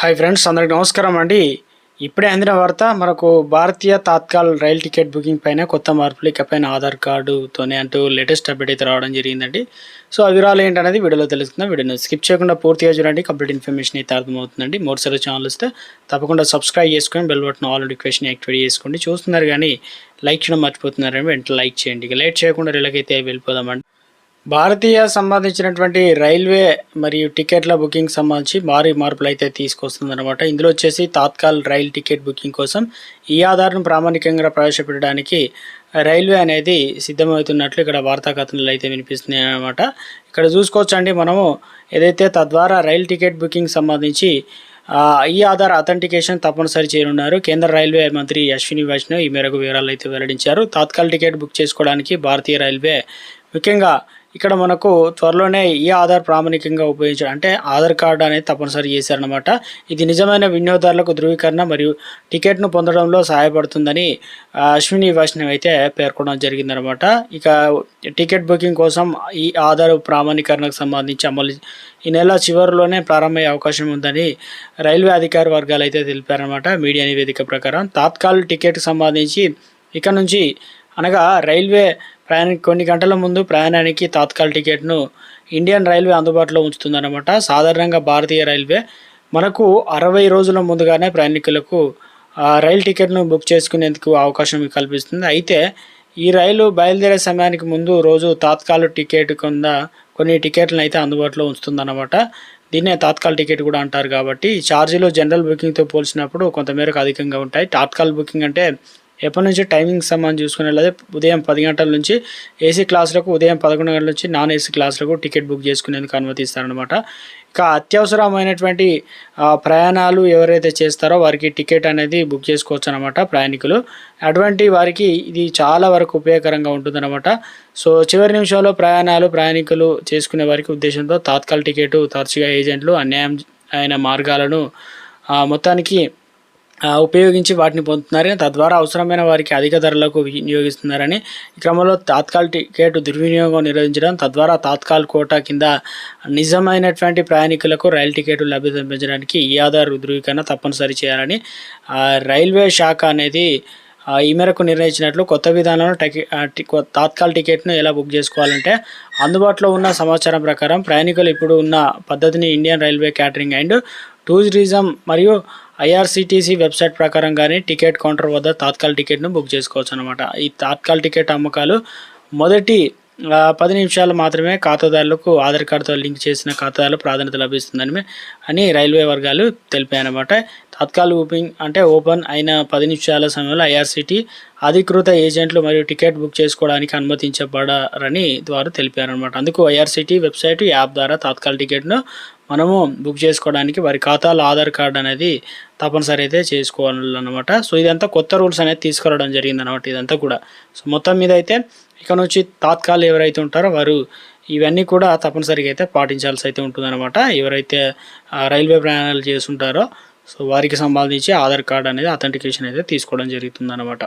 Hi friends అందరికి నమస్కారం అండి. ఇప్పుడే అందిన వార్త మనకు భారతీయ తాత్కాల్ రైల్ టికెట్ బుకింగ్ పైన కొత్త మార్పులు ఇకపైన ఆధార్ కార్డుతోనే అంటూ లేటెస్ట్ అప్డేట్ అయితే రావడం జరిగిందండి. సో ఆ వివరాలు ఏంటనేది వీడియోలో తెలుస్తుందా వీడియోని స్కిప్ చేయకుండా పూర్తిగా చూడండి. కంప్లీట్ ఇన్ఫర్మేషన్ అయితే అర్థమవుతుందండి. మోటార్ ఛానల్ వస్తే తప్పకుండా సబ్స్క్రైబ్ చేసుకొని bell button all notification activate చేసుకోండి. చూస్తున్నారు కానీ లైక్ చేయడం మర్చిపోతున్నారని వెంటనే లైక్ చేయండి. ఇక లేట్ చేయకుండా రిలకైతే వెళ్ళిపోదామండి. భారతీయ సంబంధించినటువంటి రైల్వే మరియు టికెట్ల బుకింగ్ సంబంధించి భారీ మార్పులు అయితే తీసుకొస్తుందన్నమాట. ఇందులో వచ్చేసి తాత్కాల్ రైల్ టికెట్ బుకింగ్ కోసం ఈ ఆధార్ను ప్రామాణికంగా ప్రవేశపెట్టడానికి రైల్వే అనేది సిద్ధమవుతున్నట్లు ఇక్కడ వార్తాకథనలు అయితే వినిపిస్తున్నాయి అనమాట ఇక్కడ చూసుకోవచ్చండి మనము ఏదైతే తద్వారా రైల్ టికెట్ బుకింగ్ సంబంధించి ఈ ఆధార్ అథెంటికేషన్ తప్పనిసరి చేయనున్నారు. కేంద్ర రైల్వే మంత్రి అశ్విని వైష్ణవ్ ఈ మేరకు వివరాలు అయితే వెల్లడించారు. తాత్కాల్ టికెట్ బుక్ చేసుకోవడానికి భారతీయ రైల్వే ముఖ్యంగా ఇక్కడ మనకు త్వరలోనే ఈ ఆధార్ ప్రామాణికంగా ఉపయోగించడం అంటే ఆధార్ కార్డు అనేది తప్పనిసరి చేశారనమాట ఇది నిజమైన వినియోగదారులకు ధృవీకరణ మరియు టికెట్ను పొందడంలో సహాయపడుతుందని అశ్విని వైష్ణవ్ అయితే పేర్కొనడం జరిగిందనమాట ఇక టికెట్ బుకింగ్ కోసం ఈ ఆధార్ ప్రామాణీకరణకు సంబంధించి అమలు ఈ నెల చివరిలోనే ప్రారంభమయ్యే అవకాశం ఉందని రైల్వే అధికార వర్గాలు అయితే తెలిపారనమాట మీడియా నివేదిక ప్రకారం. తాత్కాలిక టికెట్కి సంబంధించి ఇక నుంచి అనగా రైల్వే ప్రయాణ కొన్ని గంటల ముందు ప్రయాణానికి తాత్కాల టికెట్ను ఇండియన్ రైల్వే అందుబాటులో ఉంచుతుందన్నమాట. సాధారణంగా భారతీయ రైల్వే. మనకు అరవై రోజుల ముందుగానే ప్రయాణికులకు రైలు టికెట్ను బుక్ చేసుకునేందుకు అవకాశం కల్పిస్తుంది. అయితే ఈ రైలు బయలుదేరే సమయానికి ముందు రోజు తాత్కాల టికెట్ కింద కొన్ని టికెట్లను అయితే అందుబాటులో ఉంచుతుందన్నమాట. దీన్నే తాత్కాల టికెట్ కూడా అంటారు కాబట్టి ఛార్జీలు జనరల్ బుకింగ్తో పోల్చినప్పుడు కొంతమేరకు అధికంగా ఉంటాయి. తాత్కాల్ బుకింగ్ అంటే ఎప్పటి నుంచి టైమింగ్ సంబంధించి చూసుకునేలాగే ఉదయం పది గంటల నుంచి ఏసీ క్లాసులకు ఉదయం పదకొండు గంటల నుంచి నాన్ ఏసీ క్లాసులకు టికెట్ బుక్ చేసుకునేందుకు అనుమతిస్తారనమాట ఇక అత్యవసరమైనటువంటి ప్రయాణాలు ఎవరైతే చేస్తారో వారికి టికెట్ అనేది బుక్ చేసుకోవచ్చు అనమాట ప్రయాణికులు. అటువంటి వారికి ఇది చాలా వరకు ఉపయోగకరంగా ఉంటుందన్నమాట. సో చివరి నిమిషంలో ప్రయాణాలు ప్రయాణికులు చేసుకునే వారికి ఉద్దేశంతో తాత్కాల టికెట్ తరచుగా ఏజెంట్లు అన్యాయం అయిన మార్గాలను మొత్తానికి ఉపయోగించి వాటిని పొందుతున్నారని తద్వారా అవసరమైన వారికి అధిక ధరలకు వినియోగిస్తున్నారని ఈ క్రమంలో తాత్కాల్ టికెట్ దుర్వినియోగం నిర్వహించడం తద్వారా తాత్కాల్ కోటా కింద నిజమైనటువంటి ప్రయాణికులకు రైలు టికెట్ లభ్యత పెంచడానికి ఈ ఆధార్ ధృవీకరణ తప్పనిసరి చేయాలని రైల్వే శాఖ అనేది ఈ మేరకు నిర్ణయించినట్లు కొత్త విధానంలో తాత్కాల్ టికెట్ను ఎలా బుక్ చేసుకోవాలంటే అందుబాటులో ఉన్న సమాచారం ప్రకారం ప్రయాణికులు ఇప్పుడు ఉన్న పద్ధతిని Indian railway catering and tourism మరియు ఐఆర్సిటీసీ వెబ్సైట్ ప్రకారం కానీ టికెట్ కౌంటర్ వద్ద తాత్కాల టికెట్ను బుక్ చేసుకోవచ్చు అనమాట ఈ తాత్కాల టికెట్ అమ్మకాలు మొదటి పది నిమిషాలు మాత్రమే ఖాతాదారులకు ఆధార్ కార్డుతో లింక్ చేసిన ఖాతాదారులు ప్రాధాన్యత లభిస్తుందని అని రైల్వే వర్గాలు తెలిపాయన్నమాట తత్కాల బుకింగ్ అంటే ఓపెన్ అయిన పది నిమిషాల సమయంలో ఐఆర్సిటీ అధికృత ఏజెంట్లు మరియు టికెట్ బుక్ చేసుకోవడానికి అనుమతించబడారని వారు తెలిపారనమాట అందుకు ఐఆర్సిటీ వెబ్సైట్ యాప్ ద్వారా తత్కాల టికెట్ను మనము బుక్ చేసుకోవడానికి వారి ఖాతాలో ఆధార్ కార్డు అనేది తప్పనిసరి అయితే చేసుకోవాలన్నమాట. సో ఇదంతా కొత్త రూల్స్ అనేది తీసుకురావడం జరిగింది అనమాట ఇదంతా కూడా. సో మొత్తం మీద అయితే ఇక నుంచి తాత్కాలు ఎవరైతే ఉంటారో వారు ఇవన్నీ కూడా తప్పనిసరిగా అయితే పాటించాల్సి అయితే ఉంటుందన్నమాట. ఎవరైతే రైల్వే ప్రయాణాలు చేస్తుంటారో సో వారికి సంబంధించి ఆధార్ కార్డ్ అనేది అథెంటికేషన్ అయితే తీసుకోవడం జరుగుతుందన్నమాట.